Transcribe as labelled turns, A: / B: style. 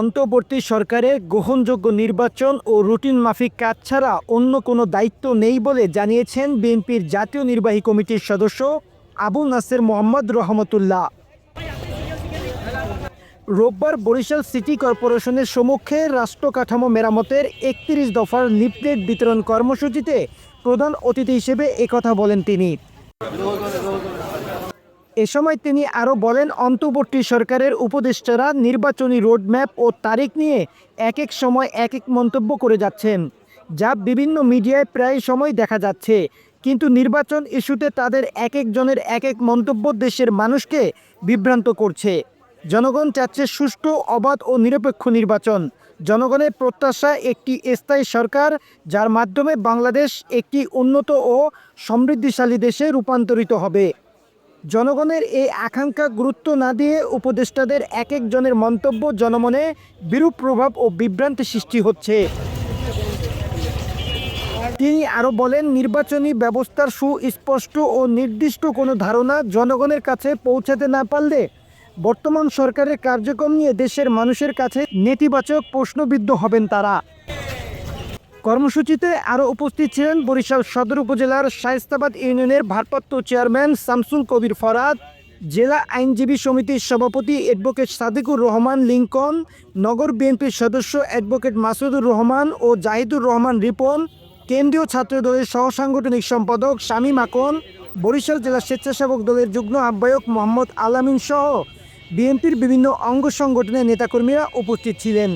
A: অন্তর্বর্তী সরকারের গ্রহণযোগ্য নির্বাচন ও রুটিন মাফিক কাজ ছাড়া অন্য কোনো দায়িত্ব নেই বলে জানিয়েছেন বিএনপির জাতীয় নির্বাহী কমিটির সদস্য আবু নাসের মোহাম্মদ রহমতুল্লাহ। রোববার বরিশাল সিটি কর্পোরেশনের সম্মুখে রাষ্ট্র কাঠামো মেরামতের একত্রিশ দফার লিফলেট বিতরণ কর্মসূচিতে প্রধান অতিথি হিসেবে একথা বলেন তিনি। এ সময় তিনি আরও বলেন, অন্তর্বর্তী সরকারের উপদেষ্টারা নির্বাচনী রোডম্যাপ ও তারিখ নিয়ে এক এক সময় এক এক মন্তব্য করে যাচ্ছেন, যা বিভিন্ন মিডিয়ায় প্রায় সময় দেখা যাচ্ছে। কিন্তু নির্বাচন ইস্যুতে তাদের এক একজনের এক এক মন্তব্য দেশের মানুষকে বিভ্রান্ত করছে। জনগণ চাচ্ছে সুষ্ঠু, অবাধ ও নিরপেক্ষ নির্বাচন। জনগণের প্রত্যাশা একটি স্থায়ী সরকার, যার মাধ্যমে বাংলাদেশ একটি উন্নত ও সমৃদ্ধিশালী দেশে রূপান্তরিত হবে। জনগণের এই আকাঙ্ক্ষা গুরুত্ব না দিয়ে উপদেষ্টাদের এক একজনের মন্তব্য জনমনে বিরূপ প্রভাব ও বিভ্রান্তি সৃষ্টি হচ্ছে। তিনি আরও বলেন, নির্বাচনী ব্যবস্থার সুস্পষ্ট ও নির্দিষ্ট কোনো ধারণা জনগণের কাছে পৌঁছাতে না পারলে বর্তমান সরকারের কার্যক্রম নিয়ে দেশের মানুষের কাছে নেতিবাচক প্রশ্নবিদ্ধ হবেন তারা। কর্মসূচিতে আরও উপস্থিত ছিলেন বরিশাল সদর উপজেলার শায়স্তাবাদ ইউনিয়নের ভারপ্রাপ্ত চেয়ারম্যান শামসুল কবির ফরাদ, জেলা আইনজীবী সমিতির সভাপতি অ্যাডভোকেট সাদিকুর রহমান লিঙ্কন, নগর বিএনপির সদস্য অ্যাডভোকেট মাসুদুর রহমান ও জাহিদুর রহমান রিপন, কেন্দ্রীয় ছাত্রদলের সহসাংগঠনিক সম্পাদক শামীম আকন, বরিশাল জেলা স্বেচ্ছাসেবক দলের যুগ্ম আহ্বায়ক মোহাম্মদ আলামিন সহ বিএনপির বিভিন্ন অঙ্গ সংগঠনের নেতাকর্মীরা উপস্থিত ছিলেন।